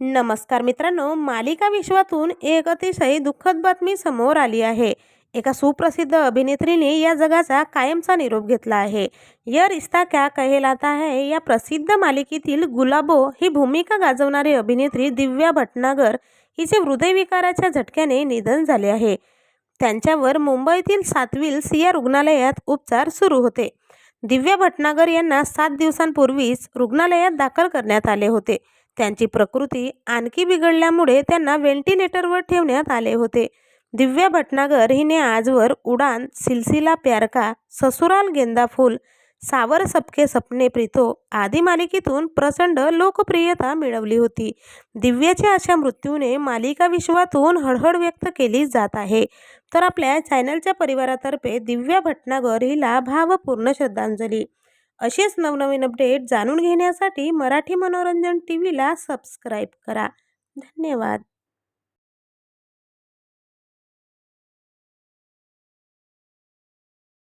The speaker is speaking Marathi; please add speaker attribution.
Speaker 1: नमस्कार मित्रांनो मालिका विश्वातून एक अतिशय दुःखद बातमी समोर आली आहे. एका सुप्रसिद्ध अभिनेत्रीने या जगाचा कायमचा निरोप घेतला आहे. य रिश्ता क्या कहलाता है? या प्रसिद्ध मालिकेतील गुलाबो ही भूमिका गाजवणारी अभिनेत्री दिव्या भटनागर हिचे हृदयविकाराच्या झटक्याने निधन झाले आहे. त्यांच्यावर मुंबईतील सातविल्स या रुग्णालयात उपचार सुरू होते. दिव्या भटनागर यांना सात दिवसांपूर्वीच रुग्णालयात दाखल करण्यात आले होते. त्यांची प्रकृती आणखी बिघडल्यामुळे त्यांना व्हेंटिलेटरवर ठेवण्यात आले होते. दिव्या भटनागर हिने आजवर उडान सिलसिला प्यार का ससुराल गेंदा फूल सावर सबके सपने प्रीतो आदी मालिकेतून प्रचंड लोकप्रियता मिळवली होती. दिव्याच्या अशा मृत्यूने मालिका विश्वातून हळहळ व्यक्त केली जात आहे. तर आपल्या चॅनलच्या परिवारातर्फे दिव्या भटनागर हिला भावपूर्ण श्रद्धांजली. असेच नवनवीन अपडेट जाणून घेण्यासाठी मराठी मनोरंजन टी व्हीला सबस्क्राईब करा. धन्यवाद.